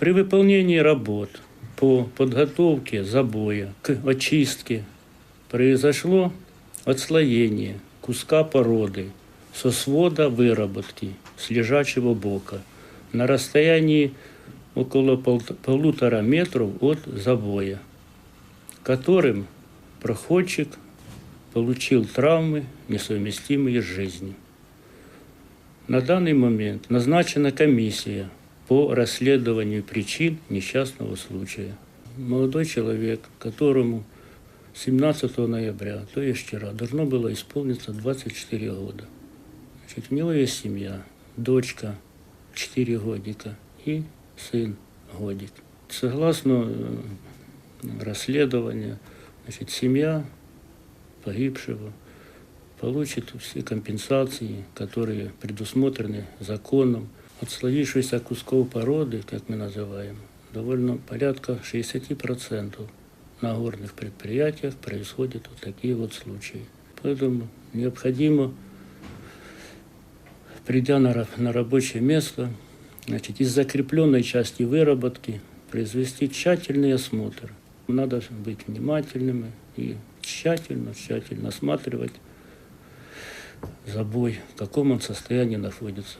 При выполнении работ по подготовке забоя к очистке произошло отслоение куска породы со свода выработки с лежачего бока на расстоянии около пол- полутора метров от забоя, которым проходчик получил травмы, несовместимые с жизнью. На данный момент назначена комиссия по расследованию причин несчастного случая. Молодой человек, которому 17 ноября, то есть вчера, должно было исполниться 24 года. Значит, у него есть семья, дочка 4 годика и сын годик. Согласно э, расследованию, значит, семья погибшего получит все компенсации, которые предусмотрены законом. Отслоившихся кусков породы, как мы называем, довольно порядка 60% на горных предприятиях происходят вот такие вот случаи. Поэтому необходимо, придя на, на рабочее место, значит, из закрепленной части выработки произвести тщательный осмотр. Надо быть внимательными и тщательно, тщательно осматривать забой, в каком он состоянии находится.